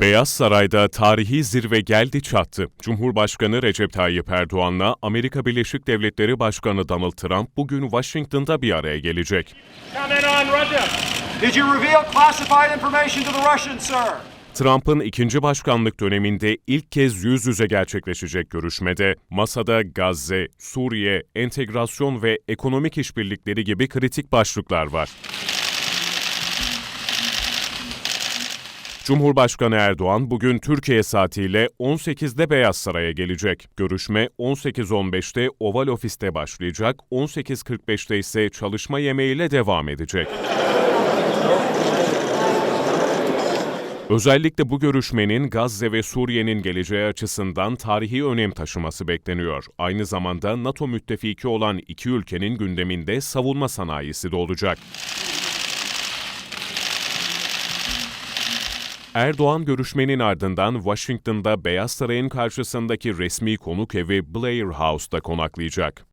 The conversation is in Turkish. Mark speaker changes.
Speaker 1: Beyaz Saray'da tarihi zirve geldi çattı. Cumhurbaşkanı Recep Tayyip Erdoğan'la Amerika Birleşik Devletleri Başkanı Donald Trump bugün Washington'da bir araya gelecek.
Speaker 2: Comment on Russia.
Speaker 3: Did you reveal classified information to the Russians, sir?
Speaker 1: Trump'ın ikinci başkanlık döneminde ilk kez yüz yüze gerçekleşecek görüşmede masada Gazze, Suriye, entegrasyon ve ekonomik işbirlikleri gibi kritik başlıklar var. Cumhurbaşkanı Erdoğan bugün Türkiye saatiyle 18'de Beyaz Saray'a gelecek. Görüşme 18.15'te Oval Ofis'te başlayacak, 18.45'te ise çalışma yemeğiyle devam edecek. Özellikle bu görüşmenin Gazze ve Suriye'nin geleceği açısından tarihi önem taşıması bekleniyor. Aynı zamanda NATO müttefiki olan iki ülkenin gündeminde savunma sanayisi de olacak. Erdoğan görüşmenin ardından Washington'da Beyaz Saray'ın karşısındaki resmi konuk evi Blair House'da konaklayacak.